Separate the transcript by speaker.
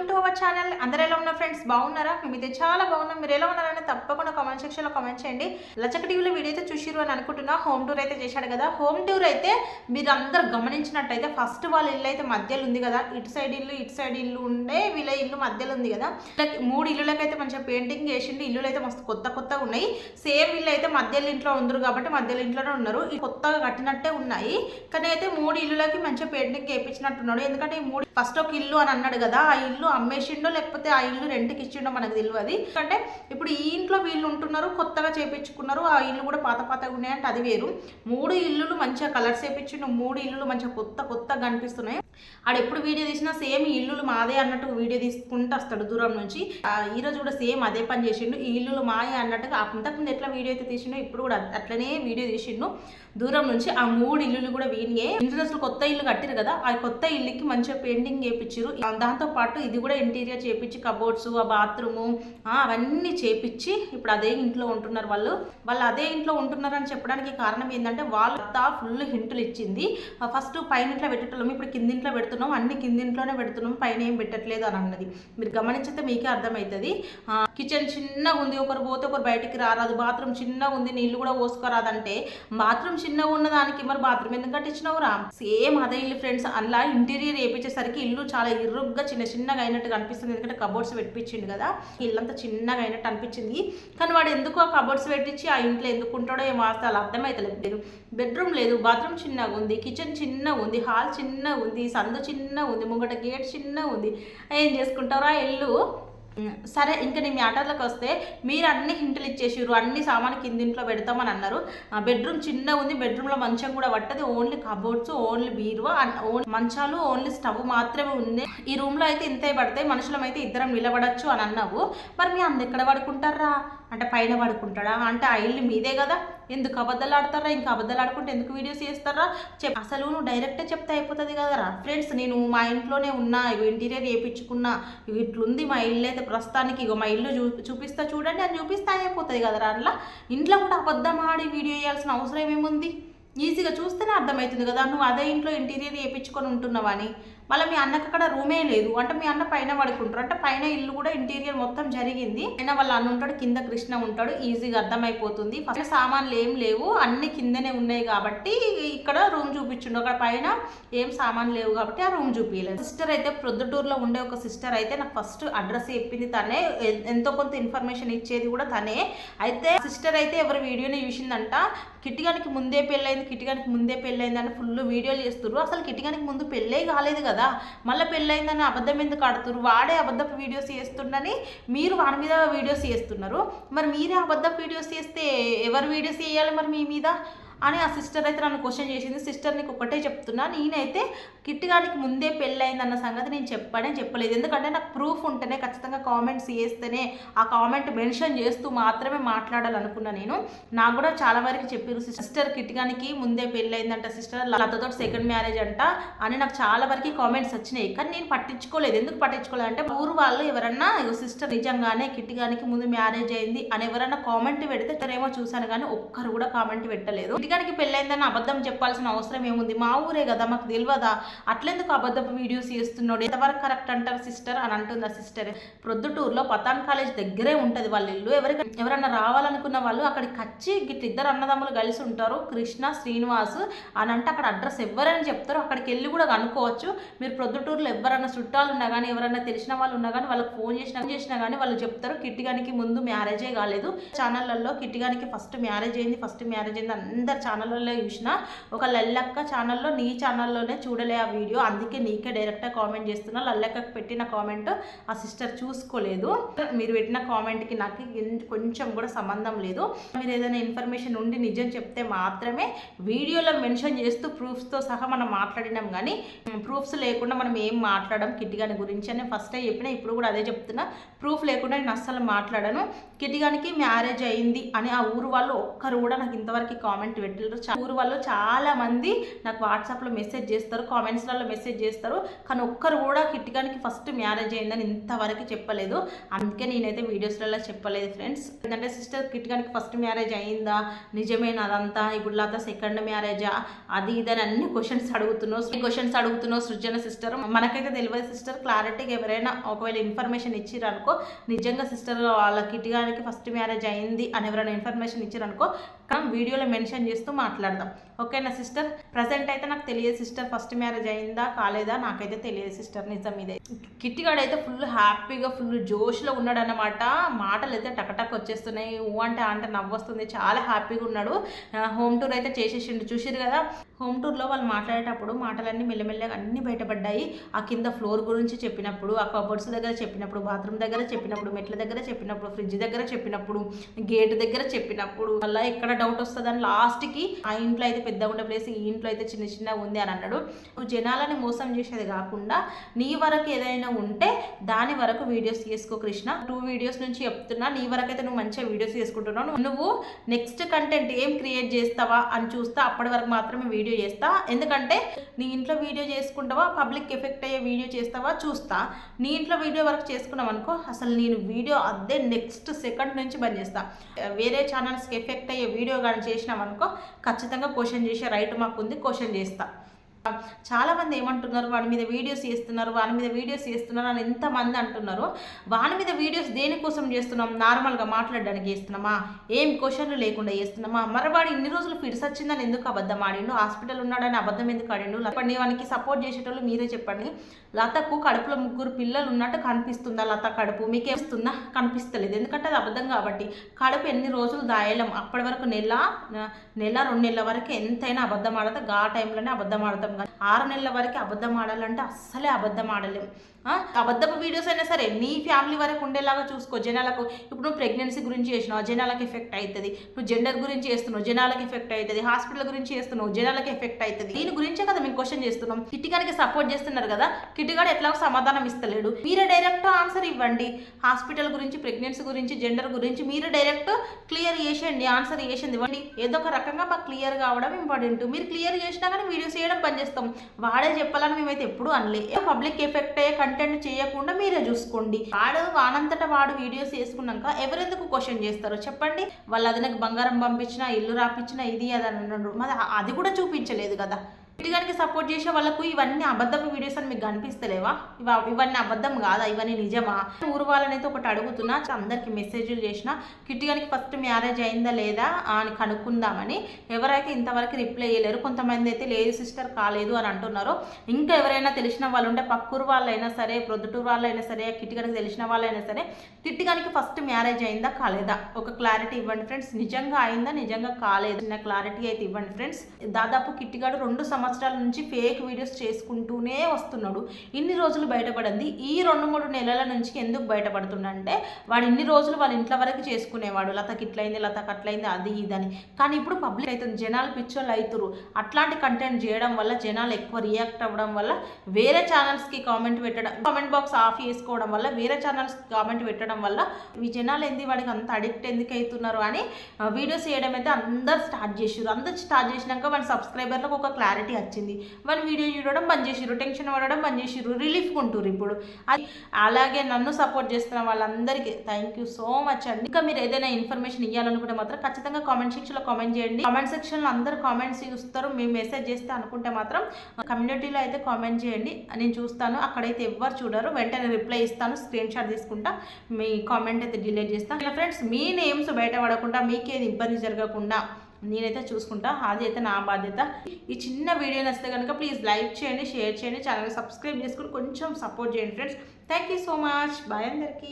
Speaker 1: Welcome to our channel అందరూ ఎలా ఉన్నారు ఫ్రెండ్స్ బాగున్నారా? మేమైతే చాలా బాగున్నాం. మీరు ఎలా ఉన్నారని తప్పకుండా కామెంట్ సెక్షన్లో కామెంట్ చేయండి. లచక టీవీలో వీడియో అయితే చూసిరు అని అనుకుంటున్నా. హోమ్ టూర్ అయితే చేశాడు కదా. హోమ్ టూర్ అయితే మీరు అందరు గమనించినట్టయితే ఫస్ట్ వాళ్ళ ఇల్లు అయితే మధ్యలో ఉంది కదా. ఇటు సైడ్ ఇల్లు ఇటు సైడ్ ఇల్లు ఉండే వీళ్ళ ఇల్లు మధ్యలో ఉంది కదా. మూడు ఇల్లులకైతే మంచిగా పెయింటింగ్ చేసిండు. ఇల్లులు అయితే మస్తు కొత్త కొత్తగా ఉన్నాయి. సేమ్ ఇల్లు అయితే మధ్యలో ఇంట్లో ఉందరు కాబట్టి మధ్యలో ఇంట్లోనే ఉన్నారు. ఇది కొత్తగా కట్టినట్టే ఉన్నాయి. కానీ అయితే మూడు ఇల్లులకి మంచిగా పెయింటింగ్ చేయించినట్టున్నాడు ఎందుకంటే ఈ మూడు ఫస్ట్ ఒక ఇల్లు అని అన్నాడు కదా. ఆ ఇల్లు అమ్మేసిండో లేకపోతే ఆ ఇల్లు రెంట్కి ఇచ్చిండో మనకు తెలియదు. ఎందుకంటే ఇప్పుడు ఈ ఇంట్లో వీళ్ళు ఉంటున్నారు కొత్తగా చేపించుకున్నారు ఆ ఇల్లు కూడా పాత పాతగా ఉన్నాయంటే అది వేరు. మూడు ఇల్లులు మంచిగా కలర్స్ వేపించిండు మూడు ఇల్లులు మంచిగా కొత్త కొత్తగా కనిపిస్తున్నాయి. ఆడ ఎప్పుడు వీడియో తీసినా సేమ్ ఇల్లులు మాదే అన్నట్టు వీడియో తీసుకుంటూ వస్తాడు దూరం నుంచి. ఈరోజు ఈ రోజు కూడా సేమ్ అదే పని చేసిండు ఈ ఇల్లులు మాయే అన్నట్టుగా అంతకుముందు ఎట్లా వీడియో అయితే తీసిండో ఇప్పుడు కూడా అట్లనే వీడియో తీసిండు దూరం నుంచి. ఆ మూడు ఇల్లులు కూడా వీనియే. ఇంట్రెస్ట్ కొత్త ఇల్లు కట్టిరు కదా ఆ కొత్త ఇల్లుకి మంచిగా పెయింటింగ్ చేపించారు దాంతో పాటు ఇది కూడా ఇంటీరియర్ చేపించి కబోర్డ్స్ ఆ బాత్రూము అవన్నీ చేపించి ఇప్పుడు అదే ఇంట్లో ఉంటున్నారు వాళ్ళు. వాళ్ళు అదే ఇంట్లో ఉంటున్నారు అని చెప్పడానికి కారణం ఏంటంటే వాళ్ళ ఫుల్ హింటులు ఇచ్చింది. ఫస్ట్ పైన ఇంట్లో పెట్టేటోళ్ళం ఇప్పుడు కిందింట్లో పెడుతున్నాం అన్ని కిందింట్లోనే పెడుతున్నాం పైన ఏం పెట్టట్లేదు అని అన్నది. మీరు గమనించితే మీకే అర్థమవుతుంది కిచెన్ చిన్నగా ఉంది ఒకరు పోతే ఒకరు బయటికి రారాదు బాత్రూమ్ చిన్నగా ఉంది నీళ్ళు కూడా పోసుకోరాదంటే బాత్రూమ్ చిన్నగా ఉన్న దానికి మరి బాత్రూమ్ ఎందుకు కట్టించినవురా? సేమ్ అదే ఇల్లు ఫ్రెండ్స్ అలా ఇంటీరియర్ వేయించేసరికి ఇల్లు చాలా ఇరుగ్గా చిన్న చిన్నగా అయినట్టు కనిపిస్తుంది ఎందుకంటే కబోర్డ్స్ పెట్టించిండు కదా. ఇల్లంతా చిన్నగా అయినట్టు అనిపించింది. కానీ వాడు ఎందుకు ఆ కబోర్డ్స్ పెట్టించి ఆ ఇంట్లో ఎందుకు ఉంటాడో ఏమో అసలు అర్థమవుతలేదు బెడ్రూమ్ లేదు బాత్రూమ్ చిన్నగా ఉంది కిచెన్ చిన్నగా ఉంది హాల్ చిన్నగా ఉంది సందు చిన్నగా ఉంది ముంగట గేట్ చిన్నగా ఉంది. ఏం చేసుకుంటారా ఇల్లు? సరే ఇంకా నేను మీ మ్యాటర్లకు వస్తే మీరు అన్ని హింటులు ఇచ్చేసారు అన్ని సామాన్ కిందింట్లో పెడతామని అన్నారు. బెడ్రూమ్ చిన్నగా ఉంది బెడ్రూమ్లో మంచం కూడా పట్టదు ఓన్లీ కబోర్డ్స్ ఓన్లీ బీరువా ఓన్లీ మంచాలు ఓన్లీ స్టవ్ మాత్రమే ఉంది. ఈ రూమ్లో అయితే ఇంతే పడతాయి మనుషులం అయితే ఇద్దరం నిలబడచ్చు అని అన్నావు. మరి మీ అంద ఎక్కడ పడుకుంటారా? అంటే పైన పడుకుంటాడా? అంటే ఆ ఇల్లు మీదే కదా. ఎందుకు అబద్ధాలు ఆడతారా? ఇంకా అబద్ధాలు ఆడుకుంటే ఎందుకు వీడియోస్ చేస్తారా? చెప్. అసలు నువ్వు డైరెక్టే చెప్తే అయిపోతుంది కదరా. ఫ్రెండ్స్ నేను మా ఇంట్లోనే ఉన్నా ఇగో ఇంటీరియర్ వేయించుకున్నా ఇట్లుంది మా ఇల్లు అయితే ప్రస్తుతానికి. ఇగో మా ఇల్లు చూ చూపిస్తా చూడండి అది చూపిస్తే అయిపోతుంది కదరా అట్లా. ఇంట్లో కూడా అబద్ధం ఆడి వీడియో చేయాల్సిన అవసరం ఏముంది? ఈజీగా చూస్తేనే అర్థమవుతుంది కదా. నువ్వు అదే ఇంట్లో ఇంటీరియర్ వేయించుకొని ఉంటున్నావని. మళ్ళీ మీ అన్నకు అక్కడ రూమే లేదు. అంటే మీ అన్న పైన పడుకుంటారు. అంటే పైన ఇల్లు కూడా ఇంటీరియర్ మొత్తం జరిగింది. అయినా వాళ్ళ అన్న ఉంటాడు కింద కృష్ణ ఉంటాడు. ఈజీగా అర్థమైపోతుంది. ఫస్ట్ సామాన్లు ఏం లేవు. అన్ని కిందనే ఉన్నాయి కాబట్టి ఇక్కడ రూమ్ చూపించుండు. అక్కడ పైన ఏం సామాన్లు లేవు కాబట్టి ఆ రూమ్ చూపించలేదు సిస్టర్ అయితే ప్రొద్దుటూరులో ఉండే ఒక సిస్టర్ అయితే నాకు ఫస్ట్ అడ్రస్ చెప్పింది తనే. ఎంతో కొంత ఇన్ఫర్మేషన్ ఇచ్చేది కూడా తనే. అయితే సిస్టర్ అయితే ఎవరి వీడియోని చూసిందంట? కిటికానికి ముందే పెళ్ళైంది కిటికానికి ముందే పెళ్ళైంది అని ఫుల్ వీడియోలు చేస్తున్నారు అసలు కిటికానికి ముందు పెళ్ళే కాలేదు కదా. మళ్ళీ పెళ్ళైందని అబద్ధం ఎందుకు ఆడుతున్నారు వాడే అబద్ధపు వీడియోస్ చేస్తుండని మీరు వాడి మీద వీడియోస్ చేస్తున్నారు. మరి మీరే అబద్ధపు వీడియోస్ చేస్తే ఎవరు వీడియోస్ చేయాలి మరి మీ మీద? అని ఆ సిస్టర్ అయితే నన్ను క్వశ్చన్ చేసింది. సిస్టర్ నీకు ఒకటే చెప్తున్నా. నేనైతే కిట్టిగానికి ముందే పెళ్ళయింది అన్న సంగతి నేను చెప్పాడని చెప్పలేదు. ఎందుకంటే నాకు ప్రూఫ్ ఉంటేనే ఖచ్చితంగా కామెంట్స్ చేస్తేనే ఆ కామెంట్ మెన్షన్ చేస్తూ మాత్రమే మాట్లాడాలనుకున్నా నేను. నాకు కూడా చాలా వరకు చెప్పారు సిస్టర్ కిట్టిగానికి ముందే పెళ్ళయిందంట. సిస్టర్ లతతో సెకండ్ మ్యారేజ్ అంట అని నాకు చాలా వరకు కామెంట్స్ వచ్చినాయి. కానీ నేను పట్టించుకోలేదు. ఎందుకు పట్టించుకోలేదు? అంటే ఊరు వాళ్ళు ఎవరన్నా సిస్టర్ నిజంగానే కిట్టిగానికి ముందు మ్యారేజ్ అయింది అని ఎవరన్నా కామెంట్ పెడితే ఏమో చూశాను కానీ ఒక్కరు కూడా కామెంట్ పెట్టలేదు. కిటికానికి పెళ్ళైందని అబద్ధం చెప్పాల్సిన అవసరం ఏముంది? మా ఊరే కదా మాకు తెలియదా అట్లెందుకు అబద్ధపు వీడియోస్ చేస్తున్నాడు? ఎంతవరకు కరెక్ట్ అంటారు సిస్టర్ అని అంటుంది ఆ సిస్టర్? ప్రొద్దుటూరులో పతాన్ కాలేజ్ దగ్గరే ఉంటుంది వాళ్ళ ఇల్లు. ఎవరికి ఎవరన్నా రావాలనుకున్న వాళ్ళు అక్కడికి వచ్చి గిట్ల ఇద్దరు అన్నదమ్ములు కలిసి ఉంటారు. కృష్ణ శ్రీనివాస్ అని అంటే అక్కడ అడ్రస్ ఎవరైనా చెప్తారు. అక్కడికి వెళ్ళి కూడా కనుక్కోవచ్చు. మీరు ప్రొద్దుటూరులో ఎవరన్నా చుట్టాలు ఉన్నా కానీ ఎవరన్నా తెలిసిన వాళ్ళు ఉన్నా కానీ వాళ్ళకి ఫోన్ చేసినా చేసినా కానీ వాళ్ళు చెప్తారు. కిట్టిగానికి ముందు మ్యారేజే కాలేదు. ఛానళ్ళల్లో కిట్టిగానికి ఫస్ట్ మ్యారేజ్ అయింది ఫస్ట్ మ్యారేజ్ అయింది. అందరు ఛానల్లో చూసిన. ఒక లల్లక్క ఛానల్లో నీ ఛానల్లోనే చూడలే ఆ వీడియో. అందుకే నీకే డైరెక్ట్గా కామెంట్ చేస్తున్నా. లల్లక్కకు పెట్టిన కామెంట్ ఆ సిస్టర్ చూసుకోలేదు. మీరు పెట్టిన కామెంట్కి నాకు కొంచెం కూడా సంబంధం లేదు. మీరు ఏదైనా ఇన్ఫర్మేషన్ ఉండి నిజం చెప్తే మాత్రమే వీడియోలో మెన్షన్ చేస్తూ ప్రూఫ్స్తో సహా మనం మాట్లాడినాం కానీ ప్రూఫ్స్ లేకుండా మనం ఏం మాట్లాడడం కిటిగాని గురించి అని ఫస్ట్ చెప్పినా ఇప్పుడు కూడా అదే చెప్తున్నా. ప్రూఫ్ లేకుండా నేను అస్సలు మాట్లాడను. కిట్టిగానికి మ్యారేజ్ అయింది అని ఆ ఊరు వాళ్ళు ఒక్కరు కూడా నాకు ఇంతవరకు కామెంట్ పెట్టారు ఊరు వాళ్ళు చాలా మంది నాకు వాట్సాప్లో మెసేజ్ చేస్తారు కామెంట్స్లలో మెసేజ్ చేస్తారు. కానీ ఒక్కరు కూడా కిట్టిగానికి ఫస్ట్ మ్యారేజ్ అయిందని ఇంతవరకు చెప్పలేదు. అందుకే నేనైతే వీడియోస్లలో చెప్పలేదు ఫ్రెండ్స్ ఎందుకంటే సిస్టర్ కిట్టిగానికి ఫస్ట్ మ్యారేజ్ అయిందా? నిజమేనా అదంతా ఇప్పుడు లేదా సెకండ్ మ్యారేజా అది ఇదని అన్ని క్వశ్చన్స్ అడుగుతున్నావు. క్వశ్చన్స్ అడుగుతున్నావు సృజన సిస్టర్ మనకైతే తెలియదు సిస్టర్ క్లారిటీగా ఎవరైనా ఒకవేళ ఇన్ఫర్మేషన్ ఇచ్చిరనుకో నిజంగా సిస్టర్ వాళ్ళ కిటిగానికి ఫస్ట్ మ్యారేజ్ అయింది అని ఎవరైనా ఇన్ఫర్మేషన్ ఇచ్చారనుకో కానీ వీడియోలో మెన్షన్ చేస్తూ మాట్లాడదాం. ఓకేనా సిస్టర్? ప్రజెంట్ అయితే నాకు తెలియదు సిస్టర్. ఫస్ట్ మ్యారేజ్ అయిందా కాలేదా? నాకైతే తెలియదు సిస్టర్. నిజం ఇదే. కిట్టిగాడు అయితే ఫుల్ హ్యాపీగా ఫుల్ జోష్లో ఉన్నాడు అన్నమాట మాటలు అయితే టకటక్ వచ్చేస్తున్నాయి. ఊ అంటే అంటే నవ్వొస్తుంది. చాలా హ్యాపీగా ఉన్నాడు. హోమ్ టూర్ అయితే చేసేసిండు. చూసిరు కదా? హోమ్ టూర్లో వాళ్ళు మాట్లాడేటప్పుడు మాటలన్నీ మెల్లమెల్లగా అన్నీ బయటపడ్డాయి. ఆ కింద ఫ్లోర్ గురించి చెప్పినప్పుడు ఆ కబోర్డ్స్ దగ్గర చెప్పినప్పుడు బాత్రూమ్ దగ్గర చెప్పినప్పుడు మెట్ల దగ్గర చెప్పినప్పుడు ఫ్రిడ్జ్ దగ్గర చెప్పినప్పుడు గేట్ దగ్గర చెప్పినప్పుడు మళ్ళీ ఎక్కడ డౌట్ వస్తుందని లాస్ట్ లాస్ట్కి ఆ ఇంట్లో అయితే పెద్దగా ఉండే ప్లేస్ ఈ ఇంట్లో అయితే చిన్న చిన్నగా ఉంది అని అన్నాడు. నువ్వు జనాలని మోసం చేసేది కాకుండా నీ వరకు ఏదైనా ఉంటే దాని వరకు వీడియోస్ చేసుకో కృష్ణ. టూ వీడియోస్ నుంచి చెప్తున్నా నీ వరకు అయితే నువ్వు మంచిగా వీడియోస్ చేసుకుంటున్నావు నువ్వు నెక్స్ట్ కంటెంట్ ఏం క్రియేట్ చేస్తావా అని చూస్తా అప్పటి వరకు మాత్రమే వీడియో చేస్తా. ఎందుకంటే నీ ఇంట్లో వీడియో చేసుకుంటావా పబ్లిక్ ఎఫెక్ట్ అయ్యే వీడియో చేస్తావా చూస్తా. నీ ఇంట్లో వీడియో వరకు చేసుకున్నావు అనుకో అసలు నేను వీడియో అదే నెక్స్ట్ సెకండ్ నుంచి బంద్ చేస్తా. వేరే ఛానల్స్కి ఎఫెక్ట్ అయ్యే వీడియో కానీ చేసినాం అనుకో ఖచ్చితంగా క్వశ్చన్ చేసే రైట్ మాకు ఉంది క్వశ్చన్ చేస్తా. చాలామంది ఏమంటున్నారు వాడి మీద వీడియోస్ చేస్తున్నారు వాని మీద వీడియోస్ చేస్తున్నారు అని ఎంతమంది అంటున్నారు. వాని మీద వీడియోస్ దేనికోసం చేస్తున్నాం? నార్మల్గా మాట్లాడడానికి చేస్తున్నామా? ఏం క్వశ్చన్లు లేకుండా చేస్తున్నామా? మరి వాడు ఇన్ని రోజులు ఫిట్స్ వచ్చిందని ఎందుకు అబద్ధం ఆడిండు? హాస్పిటల్ ఉన్నాడని అబద్ధం ఎందుకు ఆడిండు? చెప్పండి వానికి సపోర్ట్ చేసేటోళ్ళు మీరే చెప్పండి. లతకు కడుపులో ముగ్గురు పిల్లలు ఉన్నట్టు కనిపిస్తుందా? లత కడుపు మీకేస్తుందా కనిపిస్తలేదు. ఎందుకంటే అది అబద్ధం కాబట్టి. కడుపు ఎన్ని రోజులు దాయలం? అప్పటి వరకు నెల నెల రెండు నెలల వరకు ఎంతైనా అబద్ధం ఆడతా గా టైంలోనే అబద్ధం ఆడతాం. కానీ ఆరు నెలల వరకు అబద్ధం ఆడాలంటే అస్సలే అబద్ధం ఆడలేం. అబద్ధపు వీడియోస్ అయినా సరే నీ ఫ్యామిలీ వరకు ఉండేలాగా చూసుకో. జనాలకు ఇప్పుడు నువ్వు ప్రెగ్నెన్సీ గురించి చేసినావు జనాలకు ఎఫెక్ట్ అవుతుంది నువ్వు జెండర్ గురించి చేస్తున్నావు జనాలకు ఎఫెక్ట్ అవుతుంది హాస్పిటల్ గురించి చేస్తున్నావు జనాలకు ఎఫెక్ట్ అవుతుంది దీని గురించే కదా మేము క్వశ్చన్ చేస్తున్నాం. కిటికానికి సపోర్ట్ చేస్తున్నారు కదా కిట్టిగాడు ఎట్లా సమాధానం ఇస్తలేడు? మీరే డైరెక్ట్ ఆన్సర్ ఇవ్వండి. హాస్పిటల్ గురించి ప్రెగ్నెన్సీ గురించి జెండర్ గురించి మీరు డైరెక్ట్ క్లియర్ చేసేయండి ఆన్సర్ చేసింది ఇవ్వండి. ఏదో ఒక రకంగా మాకు క్లియర్ కావడం ఇంపార్టెంట్ మీరు క్లియర్ చేసినా కానీ వీడియోస్ చేయడం పని చేస్తాం. వాడే చెప్పాలని మేమైతే ఎప్పుడు అనలే. పబ్లిక్ ఎఫెక్ట్ అయ్యే కంటెంట్ చేయకుండా మీరే చూసుకోండి. వాడు వానంతట వాడు వీడియోస్ వేసుకున్నాక ఎవరెందుకు క్వశ్చన్ చేస్తారో చెప్పండి. వాళ్ళు అది నాకు బంగారం పంపించినా ఇల్లు రాపించినా ఇది అది అని అన్నారు మరి అది కూడా చూపించలేదు కదా. ఇటుగానికి సపోర్ట్ చేసే వాళ్ళకు ఇవన్నీ అబద్ధం వీడియోస్ అని మీకు కనిపిస్తలేవా? ఇవ ఇవన్నీ అబద్ధం కాదా? ఇవన్నీ నిజమా? ఊరు వాళ్ళనైతే ఒకటి అడుగుతున్నా అందరికి మెసేజ్లు చేసిన కిట్టిగానికి ఫస్ట్ మ్యారేజ్ అయిందా లేదా అని కనుక్కుందామని ఎవరైతే ఇంతవరకు రిప్లై చేయలేరు కొంతమంది అయితే లేదు సిస్టర్ కాలేదు అని అంటున్నారు. ఇంకా ఎవరైనా తెలిసిన వాళ్ళు ఉంటే పక్కూరు వాళ్ళైనా సరే ప్రొద్దుటూరు వాళ్ళైనా సరే కిట్టిగానికి తెలిసిన వాళ్ళైనా సరే కిట్టిగానికి ఫస్ట్ మ్యారేజ్ అయిందా కాలేదా? ఒక క్లారిటీ ఇవ్వండి ఫ్రెండ్స్ నిజంగా అయిందా? నిజంగా కాలేదు? చిన్న క్లారిటీ అయితే ఇవ్వండి ఫ్రెండ్స్ దాదాపు కిట్టిగాడు రెండు సంవత్సరాలు నుంచి ఫేక్ వీడియోస్ చేసుకుంటూనే వస్తున్నాడు. ఇన్ని రోజులు బయటపడింది. ఈ రెండు మూడు నెలల నుంచి ఎందుకు బయటపడుతుందంటే వాడు ఇన్ని రోజులు వాళ్ళ ఇంట్లో వరకు చేసుకునేవాడు. లతకి ఇట్లయింది లతకి అట్లయింది అది ఇదని కానీ ఇప్పుడు పబ్లిక్ అవుతుంది. జనాలు పిచ్చోళ్ళు అవుతురు అట్లాంటి కంటెంట్ చేయడం వల్ల జనాలు ఎక్కువ రియాక్ట్ అవ్వడం వల్ల వేరే ఛానల్స్కి కామెంట్ పెట్టడం కామెంట్ బాక్స్ ఆఫ్ చేసుకోవడం వల్ల వేరే ఛానల్స్కి కామెంట్ పెట్టడం వల్ల ఈ జనాలు ఏంది? వాడికి అంత అడిక్ట్ ఎందుకు అవుతున్నారు అని వీడియోస్ చేయడం అయితే అందరు స్టార్ట్ చేసారు అందరు స్టార్ట్ చేసినాక వాళ్ళ సబ్స్క్రైబర్లకు ఒక క్లారిటీ వచ్చింది వాళ్ళు వీడియో చూడడం బంద్ చేసిర్రు టెన్షన్ పడడం బంద్ చేసిర్రు రిలీఫ్ ఉంటారు ఇప్పుడు. అది అలాగే నన్ను సపోర్ట్ చేస్తున్న వాళ్ళందరికీ థ్యాంక్ యూ సో మచ్ అండి. ఇంకా మీరు ఏదైనా ఇన్ఫర్మేషన్ ఇవ్వాలనుకుంటే మాత్రం ఖచ్చితంగా కామెంట్ సెక్షన్లో కామెంట్ చేయండి. కామెంట్ సెక్షన్లో అందరు కామెంట్స్ చూస్తారు మేము మెసేజ్ చేస్తే అనుకుంటే మాత్రం కమ్యూనిటీలో అయితే కామెంట్ చేయండి. నేను చూస్తాను అక్కడైతే ఎవ్వరు చూడరు. వెంటనే రిప్లై ఇస్తాను స్క్రీన్ షాట్ తీసుకుంటా మీ కామెంట్ అయితే డిలీట్ చేస్తాను ఫ్రెండ్స్ మీ నేమ్స్ బయట పడకుండా మీకేది ఇబ్బంది జరగకుండా నేనైతే చూసుకుంటా. అది అయితే నా బాధ్యత. ఈ చిన్న వీడియో నచ్చితే కనుక ప్లీజ్ లైక్ చేయండి షేర్ చేయండి ఛానల్ సబ్స్క్రైబ్ చేసుకుని కొంచెం సపోర్ట్ చేయండి friends. Thank you so much bye అందరికీ.